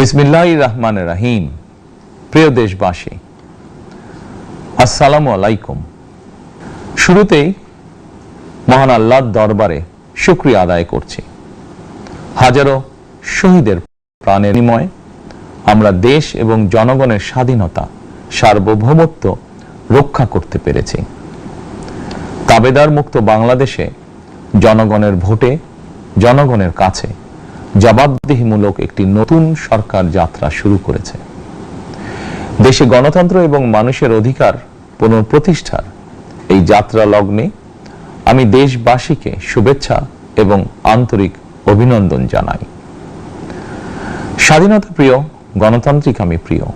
বিসমিল্লাহ রহমান রাহিম প্রিয় দেশবাসী, আসসালামু আলাইকুম। শুরুতেই মহান আল্লাহর দরবারে শুক্রিয়া আদায় করছি। হাজারো শহীদের প্রাণের বিনিময়ে আমরা দেশ এবং জনগণের স্বাধীনতা, সার্বভৌমত্ব রক্ষা করতে পেরেছি। তাবেদার মুক্ত বাংলাদেশে জনগণের ভোটে, জনগণের কাছে জবাবদিহিমূলক একটি নতুন সরকার যাত্রা শুরু করেছে। দেশে গণতন্ত্র এবং মানুষের অধিকার পুনঃপ্রতিষ্ঠার এই যাত্রা লগ্নে আমি দেশবাসীকে শুভেচ্ছা এবং আন্তরিক অভিনন্দন জানাই। স্বাধীনতা প্রিয়, গণতান্ত্রিক আমি প্রিয়।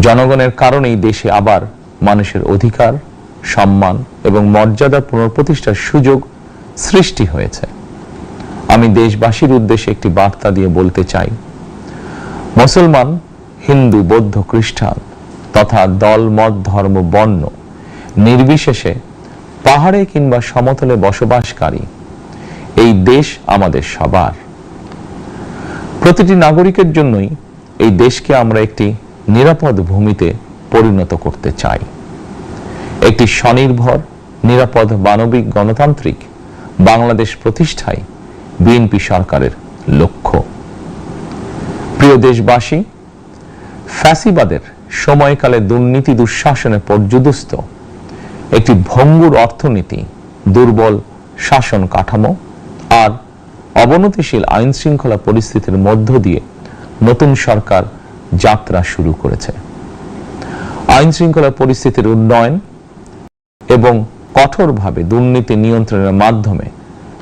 জনগণের কারণেই দেশে আবার মানুষের অধিকার, সম্মান এবং মর্যাদা পুনঃপ্রতিষ্ঠার সুযোগ সৃষ্টি হয়েছে। আমি দেশবাসীর উদ্দেশ্যে একটি বার্তা দিয়ে বলতে চাই। মুসলমান, হিন্দু, বৌদ্ধ, খ্রিস্টান তথা দল, মত, ধর্ম, বর্ণ নির্বিশেষে পাহাড়ে কিংবা সমতলে বসবাসকারী। এই দেশ আমাদের সবার। প্রতিটি নাগরিকের জন্যই এই দেশকে আমরা একটি নিরাপদ ভূমিতে পরিণত করতে চাই। একটি স্বনির্ভর, নিরাপদ মানবিক গণতান্ত্রিক বাংলাদেশ প্রতিষ্ঠায় বিএনপি সরকারের লক্ষ্য। প্রিয় দেশবাসী, ফ্যাসিবাদের সময়কালে দুর্নীতি দুঃশাসনে পর্যুদস্ত একটি ভঙ্গুর অর্থনীতি, দুর্বল শাসন কাঠামো আর অবনতিশীল আইন শৃঙ্খলা পরিস্থিতির মধ্য দিয়ে নতুন সরকার যাত্রা শুরু করেছে। আইন শৃঙ্খলা পরিস্থিতির উন্নয়ন এবং কঠোরভাবে দুর্নীতি নিয়ন্ত্রণের মাধ্যমে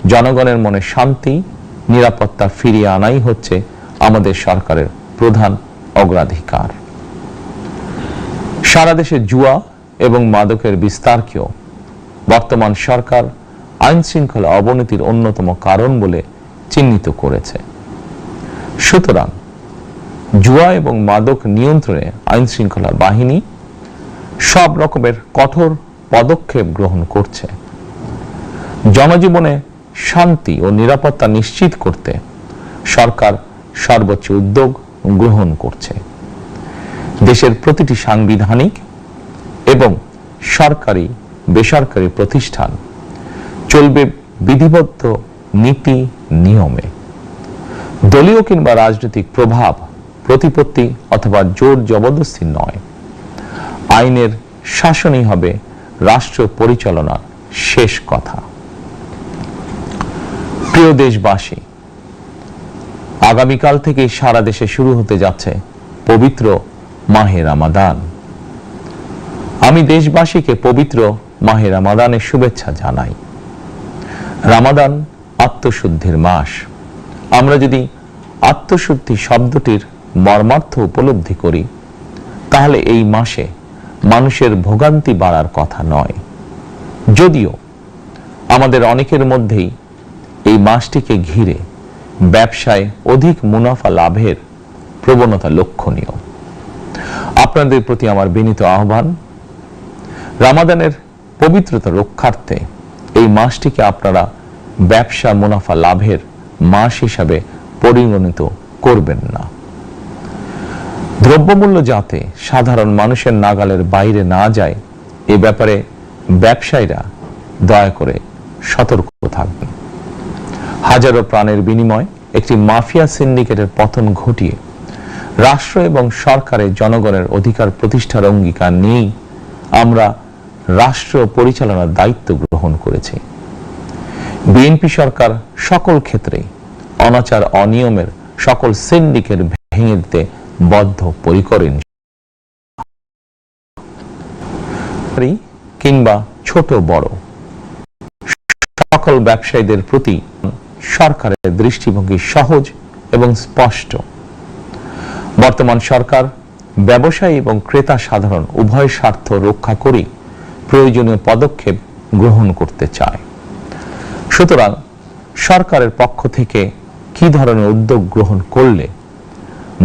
জনগণের মনে শান্তি, নিরাপত্তা ফিরিয়ে আনাই হচ্ছে আমাদের সরকারের প্রধান অগ্রাধিকার। সারা দেশে জুয়া এবং মাদকের বিস্তারকেও বর্তমান সরকার আইন শৃঙ্খলা অবনতির অন্যতম কারণ বলে চিহ্নিত করেছে। সুতরাং জুয়া এবং মাদক নিয়ন্ত্রণে আইন শৃঙ্খলা বাহিনী সব রকমের কঠোর পদক্ষেপ গ্রহণ করছে। জনজীবনে শান্তি ও নিরাপত্তা নিশ্চিত করতে সরকার সর্বোচ্চ উদ্যোগ গ্রহণ করছে। দেশের প্রতিটি সাংবিধানিক এবং সরকারি বেসরকারি প্রতিষ্ঠান চলবে বিধিবদ্ধ নীতি নিয়মে। দলীয় কিংবা রাজনৈতিক প্রভাব প্রতিপত্তি অথবা জোর জবরদস্তি নয়। আইনের শাসনই হবে রাষ্ট্র পরিচালনার শেষ কথা। প্রিয় দেশবাসী, আগামীকাল থেকে সারা দেশে শুরু হতে যাচ্ছে পবিত্র মাহে রামাদান। আমি দেশবাসীকে পবিত্র মাহে রামাদানের শুভেচ্ছা জানাই। রামাদান আত্মশুদ্ধির মাস। আমরা যদি আত্মশুদ্ধি শব্দটির মর্মার্থ উপলব্ধি করি, তাহলে এই মাসে মানুষের ভোগান্তি বাড়ার কথা নয়। যদিও আমাদের অনেকের মধ্যেই এই মাসটিকে ঘিরে ব্যবসায় অধিক মুনাফা লাভের প্রবণতা লক্ষণীয়। আপনাদের প্রতি আমার বিনীত আহ্বান, রামাদানের পবিত্রতা রক্ষার্থে এই মাসটিকে আপনারা ব্যবসা মুনাফা লাভের মাস হিসাবে পরিগণিত করবেন না। দ্রব্যমূল্য যাতে সাধারণ মানুষের নাগালের বাইরে না যায়, এ ব্যাপারে ব্যবসায়ীরা দয়া করে সতর্ক থাকবেন হাজারো প্রাণের বিনিময় একটি মাফিয়া সিন্ডিকেটের পতন ঘটিয়ে রাষ্ট্র এবং সরকারের জনগণের অধিকার প্রতিষ্ঠার অঙ্গীকার নিয়েই আমরা রাষ্ট্র পরিচালনার দায়িত্ব গ্রহণ করেছি। বিএনপি সরকার সকল ক্ষেত্রে অনাচার অনিয়মের সকল সিন্ডিকেট ভেঙে দিতে বদ্ধ পরিকরেন কিংবা ছোট বড়। সকল ব্যবসায়ীদের প্রতি সরকারের দৃষ্টিভঙ্গি সহজ এবং স্পষ্ট। বর্তমান সরকার, ব্যবসায়ী এবং ক্রেতা সাধারণ উভয় স্বার্থ রক্ষা করে প্রয়োজনীয় পদক্ষেপ গ্রহণ করতে চায়। সুতরাং সরকারের পক্ষ থেকে কি ধরনের উদ্যোগ গ্রহণ করলে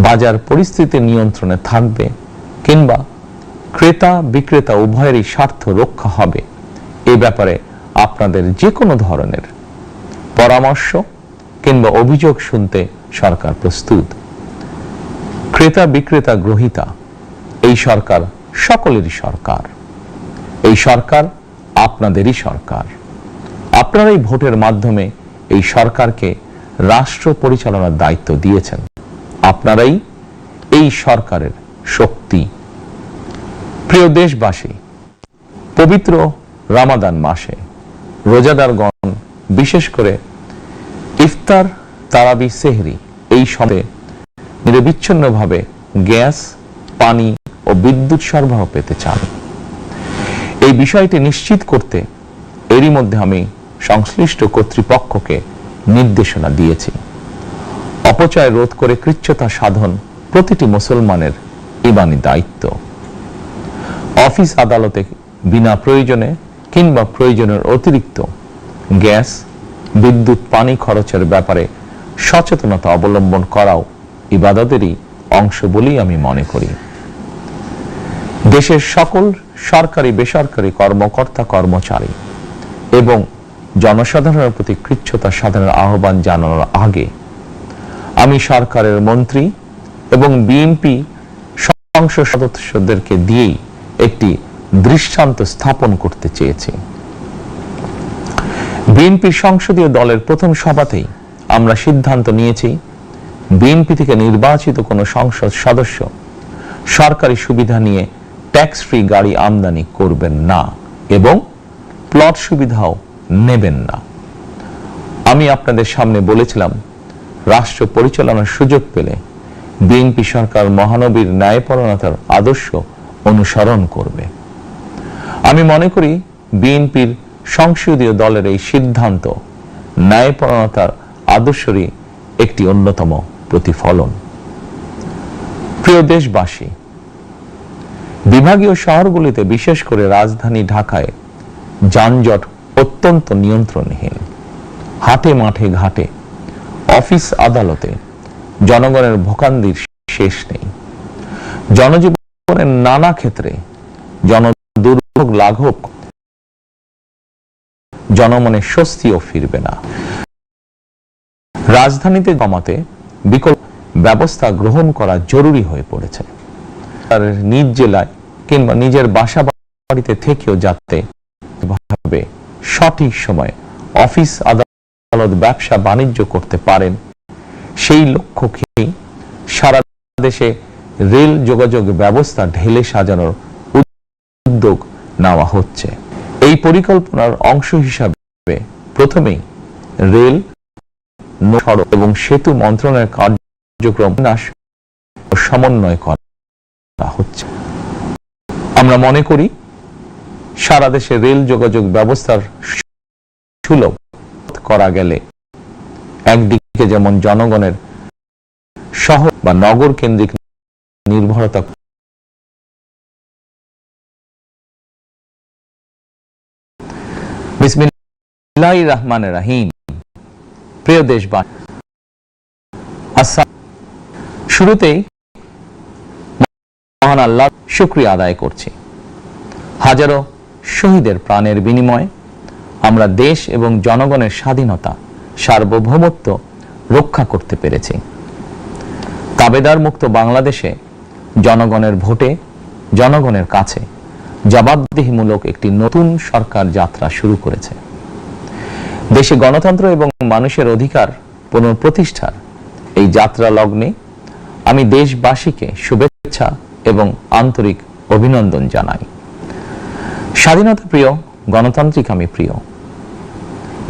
বাজার পরিস্থিতি নিয়ন্ত্রণে থাকবে কিংবা ক্রেতা বিক্রেতা উভয়েরই স্বার্থ রক্ষা হবে, এ ব্যাপারে আপনাদের যে কোনো ধরনের পরামর্শ কিংবা অভিযোগ শুনতে সরকার প্রস্তুত। ক্রেতা বিক্রেতা গ্রহিতা, এই সরকার সকলেরই সরকার। এই সরকার আপনাদেরই সরকার। আপনারাই ভোটের মাধ্যমে এই সরকারকে রাষ্ট্র পরিচালনার দায়িত্ব দিয়েছেন। আপনারাই এই সরকারের শক্তি। প্রিয় দেশবাসী, পবিত্র রামাদান মাসে রোজাদারগণ বিশেষ করে ইফতার, তারাবি, সেহরি এই সময়ে নিরবিচ্ছিন্নভাবে গ্যাস, পানি ও বিদ্যুৎ সরবরাহ পেতে চান। এই বিষয়টি নিশ্চিত করতে এরই মধ্যে আমি সংশ্লিষ্ট কর্তৃপক্ষকে নির্দেশনা দিয়েছি। অপচয় রোধ করে কৃচ্ছতা সাধন প্রতিটি মুসলমানের ইমানি দায়িত্ব। অফিস আদালতে বিনা প্রয়োজনে কিংবা প্রয়োজনের অতিরিক্ত গ্যাস, বিদ্যুৎ, পানি খরচের ব্যাপারে সচেতনতা অবলম্বন করাও ইবাদতেরই অংশ বলেই আমি মনে করি। দেশের সকল সরকারি, বেসরকারি কর্মকর্তা, কর্মচারী এবং জনসাধারণের প্রতি কৃচ্ছতা সাধনের আহ্বান জানানোর আগে আমি সরকারের মন্ত্রী এবং বিএনপি সংসদ সদস্যদেরকে দিয়েই একটি দৃষ্টান্ত স্থাপন করতে চেয়েছি। বিএনপি সংসদীয় দলের প্রথম সভাতেই আমরা সিদ্ধান্ত নিয়েছি, বিএনপি থেকে নির্বাচিত কোনো সংসদ সদস্য সরকারি সুবিধা নিয়ে ট্যাক্স ফ্রি গাড়ি আমদানি করবেন না এবং প্লট সুবিধাও নেবেন না। আমি আপনাদের সামনে বলেছিলাম, রাষ্ট্র পরিচালনার সুযোগ পেলে বিএনপি সরকার মহানবীর ন্যায়পরণতার আদর্শ অনুসরণ করবে। আমি মনে করি বিএনপির সংসদীয় দলের এই সিদ্ধান্ত ন্যায়পরণতার আদর্শরই একটি অন্যতম প্রতিফলন। প্রিয় দেশবাসী, বিভাগীয় শহরগুলিতে বিশেষ করে রাজধানী ঢাকায় যানজট অত্যন্ত নিয়ন্ত্রণহীন। হাটে মাঠে ঘাটে, অফিস আদালতে জনগণের ভোকান্দির শেষ নেই। জনজীবনের নানা ক্ষেত্রে জন দুর্ভোগ লাঘব জনমনে স্বস্তিও ফিরবে না। রাজধানীতে জমাতে বিকল্প ব্যবস্থা গ্রহণ করা জরুরি হয়ে পড়েছে। তার নিজ জেলায় কিংবা নিজের বাসা বাড়িতে থেকেও যাতে ভাবে সঠিক সময় অফিস, আদালত, ব্যবসা, বাণিজ্য করতে পারেন, সেই লক্ষ্যকে সারা দেশে রেল যোগাযোগ ব্যবস্থা ঢেলে সাজানোর উদ্যোগ নেওয়া হচ্ছে। এই পরিকল্পনার অংশ হিসাবে প্রথমেই রেল, সড়ক এবং সেতু মন্ত্রণালয়ের কার্যক্রম সমন্বয় করা হচ্ছে। আমরা মনে করি সারা দেশে রেল যোগাযোগ ব্যবস্থার সুলভ করা গেলে একদিকে যেমন জনগণের শহর বা নগর কেন্দ্রিক নির্ভরতা বিসমিল্লাহ রহমান রাহিম। প্রিয় দেশবাসী শুরুতেই মহান আল্লাহ শুক্রিয়া আদায় করছি। হাজারো শহীদের প্রাণের বিনিময়ে আমরা দেশ এবং জনগণের স্বাধীনতা, সার্বভৌমত্ব রক্ষা করতে পেরেছি। তাবেদার মুক্ত বাংলাদেশে জনগণের ভোটে, জনগণের কাছে জবাবদিহিমূলক একটি নতুন সরকার যাত্রা শুরু করেছে। দেশে গণতন্ত্র এবং মানুষের অধিকার পুনঃপ্রতিষ্ঠার এই যাত্রা লগ্নে আমি দেশবাসীকে শুভেচ্ছা এবং আন্তরিক অভিনন্দন জানাই। স্বাধীনতা প্রিয়, গণতান্ত্রিক আমি প্রিয়।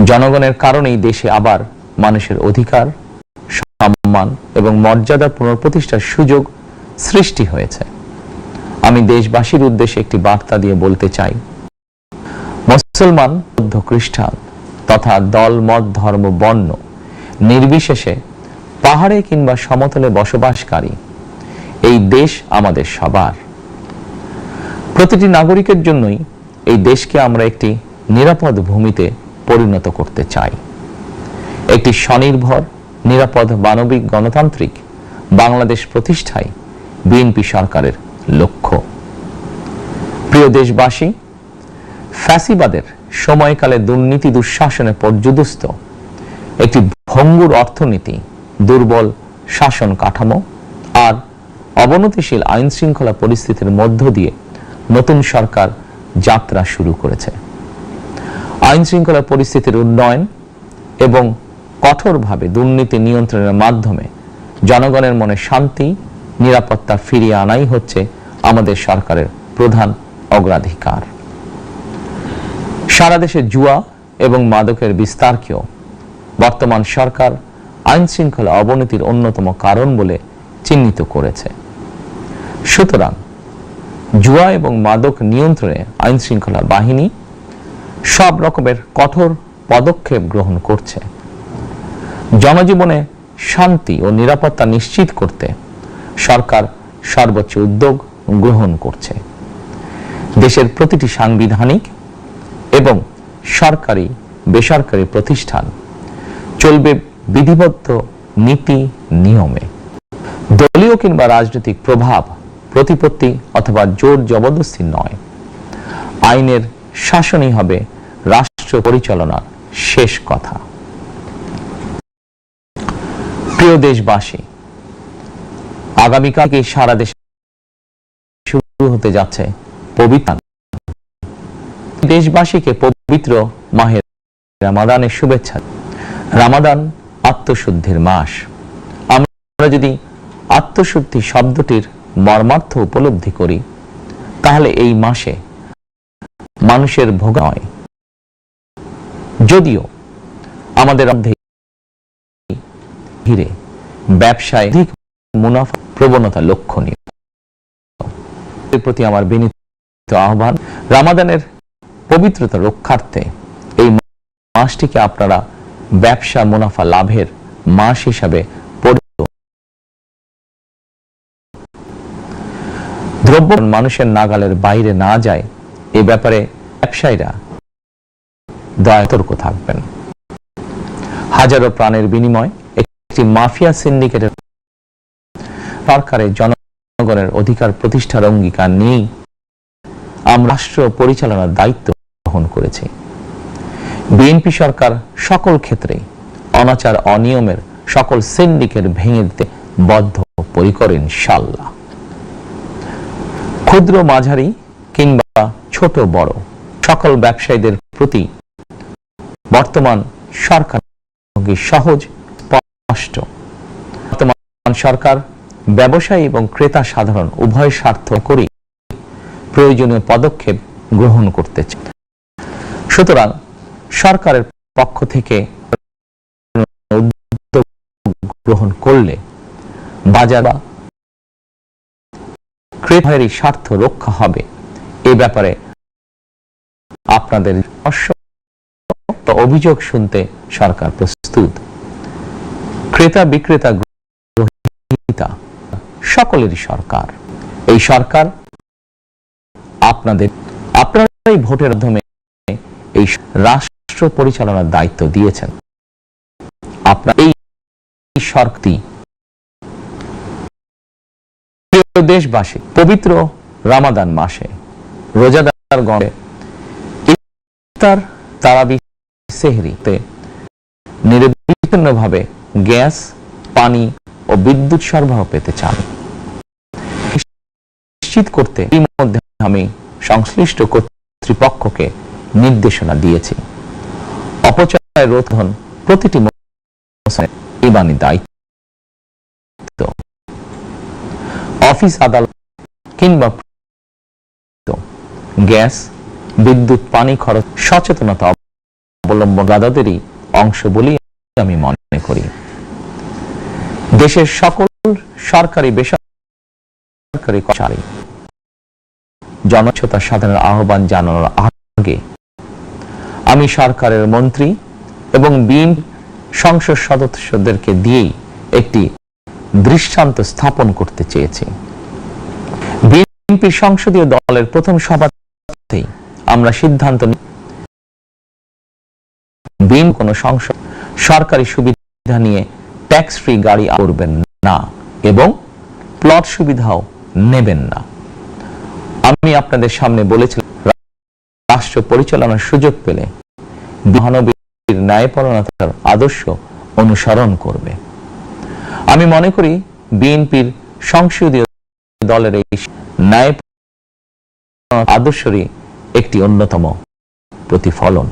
জনগণের কারণেই দেশে আবার মানুষের অধিকার, সম্মান এবং মর্যাদা পুনঃপ্রতিষ্ঠার সুযোগ সৃষ্টি হয়েছে। আমি দেশবাসীর উদ্দেশ্যে একটি বার্তা দিয়ে বলতে চাই। মুসলমান, বৌদ্ধ, খ্রিস্টান তথা দল, মত, ধর্ম, বর্ণ নির্বিশেষে পাহাড়ে কিংবা সমতলে বসবাসকারী, এই দেশ আমাদের সবার। প্রতিটি নাগরিকের জন্যই এই দেশকে আমরা একটি নিরাপদ ভূমিতে পরিণত করতে চাই। একটি স্বনির্ভর, নিরাপদ মানবিক গণতান্ত্রিক বাংলাদেশ প্রতিষ্ঠায় বিএনপি সরকারের লক্ষ্য। প্রিয় দেশবাসী, ফ্যাসিবাদের সময়কালে দুর্নীতি দুঃশাসনে পর্যুদস্ত একটি ভঙ্গুর অর্থনীতি দুর্বল শাসন কাঠামো আর অবনতিশীল আইন শৃঙ্খলা পরিস্থিতির মধ্য দিয়ে নতুন সরকার যাত্রা শুরু করেছে। আইন শৃঙ্খলা পরিস্থিতির উন্নয়ন এবং কঠোরভাবে দুর্নীতি নিয়ন্ত্রণের মাধ্যমে জনগণের মনে শান্তি, নিরাপত্তা ফিরিয়ে আনাই হচ্ছে আমাদের সরকারের প্রধান অগ্রাধিকার। সারা দেশে জুয়া এবং মাদকের বিস্তারকেও বর্তমান সরকার আইন শৃঙ্খলা অবনতির অন্যতম কারণ বলে চিহ্নিত করেছে। সুতরাং জুয়া এবং মাদক নিয়ন্ত্রণে আইন শৃঙ্খলা বাহিনী সব রকমের কঠোর পদক্ষেপ গ্রহণ করছে। জনজীবনে শান্তি ও নিরাপত্তা নিশ্চিত করতে সরকার সর্বোচ্চ উদ্যোগ গ্রহণ করছে। দেশের প্রতিটি সাংবিধানিক এবং সরকারি, বেসরকারি প্রতিষ্ঠান চলবে বিধিবদ্ধ নীতি নিয়মে। দলীয় কিংবা রাজনৈতিক প্রভাব, প্রতিপত্তি অথবা জোর জবরদস্তি নয়। আইনের শাসনই হবে রাষ্ট্র পরিচালনার শেষ কথা। প্রিয় দেশবাসী, আগামীকালকে সারা দেশে শুরু হতে যাচ্ছে পবিত্র দেশবাসীকে পবিত্র মাহের রামাদানের শুভেচ্ছা। রামাদান আত্মশুদ্ধির মাস। আমরা যদি আত্মশুদ্ধি শব্দটির মর্মার্থ উপলব্ধি করি, তাহলে এই মাসে মানুষের ভোগ নয় যদিও আমাদের ঘিরে ব্যবসায় মুনাফা প্রবণতা লক্ষণীয়। এর প্রতি আমার বিনীত আহ্বান, রামাদানের পবিত্রতা রক্ষার্থে এই মাসটিকে আপনারা ব্যবসা মুনাফা লাভের মাস হিসাবে দ্রব্য মানুষের নাগালের বাইরে না যায়, এ ব্যাপারে ব্যবসায়ীরা দয়া সতর্ক থাকবেন। হাজারো প্রাণের বিনিময় একটি মাফিয়া সিন্ডিকেটের সরকারের জনগণের অধিকার প্রতিষ্ঠার অঙ্গীকার নিয়েই আমরা রাষ্ট্র পরিচালনার দায়িত্ব গ্রহণ করেছি। বিএনপি সরকার সকল ক্ষেত্রে অনাচার অনিয়মের সকল সিন্ডিকেট ভেঙে দিতে বদ্ধ পরিকর ইনশাল্লাহ ক্ষুদ্র মাঝারি কিংবা ছোট বড় সকল ব্যবসায়ীদের প্রতি বর্তমান সরকার সহজ স্পষ্ট। বর্তমান সরকার ব্যবসায়ী এবং ক্রেতা সাধারণ উভয় স্বার্থ করে প্রয়োজনীয় পদক্ষেপ গ্রহণ করতে সুতরাং সরকারের পক্ষ থেকে উদ্যোগ গ্রহণ করলে বাজার বা স্বার্থ রক্ষা হবে। এ ব্যাপারে আপনাদের অভিযোগ শুনতে সরকার প্রস্তুত। ক্রেতা বিক্রেতা গ্রহীতা সকলেরই সরকার। এই সরকার আপনাদের আপনারা এই ভোটের মাধ্যমে এই রাষ্ট্র পরিচালনার দায়িত্ব দিয়েছেন। আপনার এই শক্তি দেশবাসী পবিত্র রামাদান মাসে, রোজাদার গণে ইফতার, তারাবি, সেহরিতে নির্বিচ্ছিন্নভাবে গ্যাস, পানি ও বিদ্যুৎ সরবরাহ পেতে চান। নিশ্চিত করতে এই মধ্যে আমি সংশ্লিষ্ট কর্তৃপক্ষকে নির্দেশনা দিয়েছি। অপচয় রোধন প্রতিটি ইমানি দায়িত্ব। অফিস আদালত কিংবা গ্যাস, বিদ্যুৎ, পানি খরচ, সচেতনতা অবলম্বন দাদাদেরই অংশ বলেই আমি মনে করি। দেশের সকল সরকারি বেসরকারি কর্মচারী জনস্বতা সাধারণ আহ্বান জানানোর আগে আমি সরকারের মন্ত্রী এবং বিন সংসদ সদস্যদেরকে দিয়েই একটি দৃষ্টান্ত স্থাপন করতে চেয়েছি। বিএনপি সংসদীয় দলের প্রথম সভাতেই আমরা সিদ্ধান্ত নিই বিন কোন সংসদ সরকারি সুবিধা নিয়ে ট্যাক্স ফ্রি গাড়ি করবেন না এবং প্লট সুবিধাও নেবেন না। আমি আপনাদের সামনে বলেছিলাম, রাষ্ট্র পরিচালনার সুযোগ পেলে মহানবীর ন্যায়পরণতার আদর্শ অনুসরণ করবে। আমি মনে করি বিএনপির সংসদীয় দলের এই ন্যায় আদর্শরই একটি অন্যতম প্রতিফলন।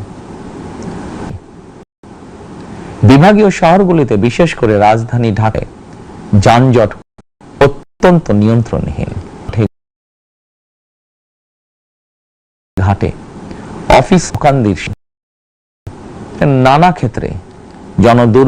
বিভাগীয় শহরগুলিতে বিশেষ করে রাজধানী ঢাকায় যানজট অত্যন্ত নিয়ন্ত্রণহীন। ঘাটে অফিস দোকানদের নানা ক্ষেত্রে জনদূর